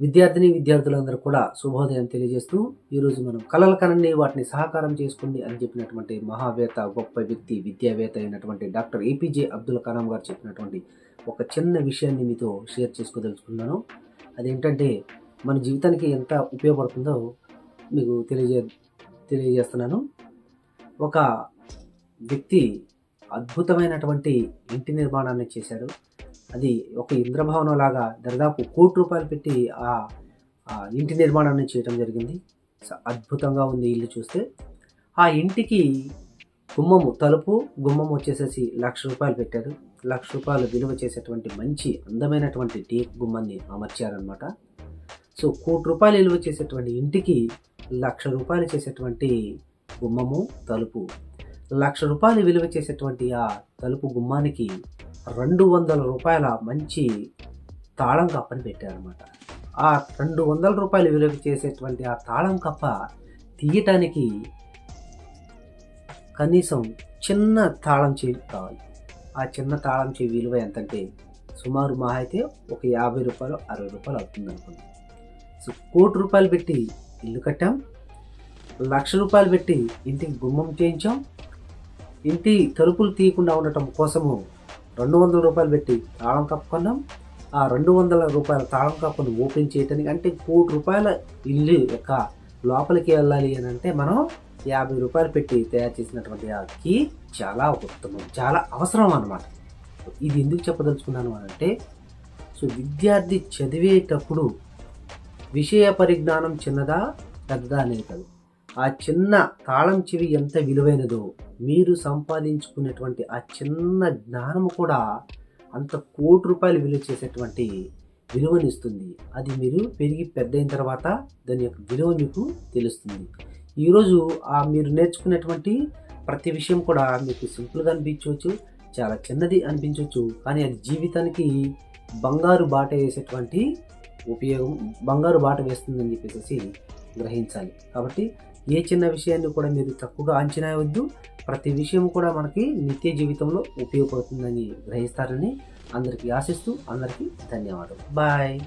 విద్యార్థిని విద్యార్థులందరూ కూడా శుభోదయం తెలియజేస్తూ ఈరోజు మనం కలలు కనండి వాటిని సహకారం చేసుకోండి అని చెప్పినటువంటి మహావేత్త గొప్ప వ్యక్తి విద్యావేత్త అయినటువంటి డాక్టర్ ఏపీజే అబ్దుల్ కలాం గారు చెప్పినటువంటి ఒక చిన్న విషయాన్ని మీతో షేర్ చేసుకోదలుచుకున్నాను అదేంటంటే మన జీవితానికి ఎంత ఉపయోగపడుతుందో మీకు తెలియజే తెలియజేస్తున్నాను. ఒక వ్యక్తి అద్భుతమైనటువంటి ఇంటి నిర్మాణాన్ని చేశాడు అది ఒక ఇంద్రభవనం లాగా దాదాపు కోటి రూపాయలు పెట్టి ఆ ఇంటి నిర్మాణాన్ని చేయడం జరిగింది. అద్భుతంగా ఉంది ఇల్లు చూస్తే. ఆ ఇంటికి గుమ్మము తలుపు గుమ్మం వచ్చేసేసి లక్ష రూపాయలు పెట్టాడు లక్ష రూపాయలు విలువ చేసేటువంటి మంచి అందమైనటువంటి టేక్ గుమ్మాన్ని అమర్చారనమాట సో కోటి రూపాయలు విలువ చేసేటువంటి ఇంటికి లక్ష రూపాయలు చేసేటువంటి గుమ్మము తలుపు. లక్ష రూపాయలు విలువ చేసేటువంటి ఆ తలుపు గుమ్మానికి రెండు వందల రూపాయల మంచి తాళం కప్పని పెట్టారనమాట ఆ రెండు వందల రూపాయలు విలువ చేసేటువంటి ఆ తాళం కప్ప తీయటానికి కనీసం చిన్న తాళం చెవి కావాలి. ఆ చిన్న తాళం చెవి విలువ ఎంతంటే సుమారు మా అయితే ఒక యాభై రూపాయలు అరవై రూపాయలు అవుతుంది అనుకుంది సో కోటి రూపాయలు పెట్టి ఇల్లు కట్టాం. లక్ష రూపాయలు పెట్టి ఇంటికి గుమ్మం చేయించాం. ఇంటి తలుపులు తీయకుండా ఉండటం కోసము రెండు వందల రూపాయలు పెట్టి తాళం కప్పుకున్నాం. ఆ రెండు వందల రూపాయల తాళం కప్పును ఓపెన్ చేయటానికి అంటే కోటి రూపాయల ఇల్లు యొక్క లోపలికి వెళ్ళాలి అని అంటే మనం యాభై రూపాయలు పెట్టి తయారు చేసినటువంటి ఆ కీ చాలా ఉత్తమం చాలా అవసరం అన్నమాట. ఇది ఎందుకు చెప్పదలుచుకున్నాను అని అంటే సో విద్యార్థి చదివేటప్పుడు విషయ పరిజ్ఞానం చిన్నదా పెద్దదా అనేది కాదు. ఆ చిన్న తాళం చెవి ఎంత విలువైనదో మీరు సంపాదించుకునేటువంటి ఆ చిన్న జ్ఞానం కూడా అంత కోటి రూపాయలు విలువ చేసేటువంటి విలువనిస్తుంది అది మీరు పెరిగి పెద్ద అయిన తర్వాత దాని యొక్క విలువ మీకు తెలుస్తుంది. ఈరోజు ఆ మీరు నేర్చుకునేటువంటి ప్రతి విషయం కూడా మీకు సింపుల్గా అనిపించవచ్చు చాలా చిన్నది అనిపించవచ్చు కానీ అది జీవితానికి బంగారు బాట వేసేటువంటి ఉపయోగం బంగారు బాట వేస్తుందని చెప్పేసి గ్రహించాలి. కాబట్టి ఏ చిన్న విషయాన్ని కూడా మీరు తక్కువగా అంచనా వద్దు ప్రతి విషయం కూడా మనకి నిత్య జీవితంలో ఉపయోగపడుతుందని గ్రహిస్తారని అందరికీ ఆశిస్తూ అందరికీ ధన్యవాదాలు. బాయ్.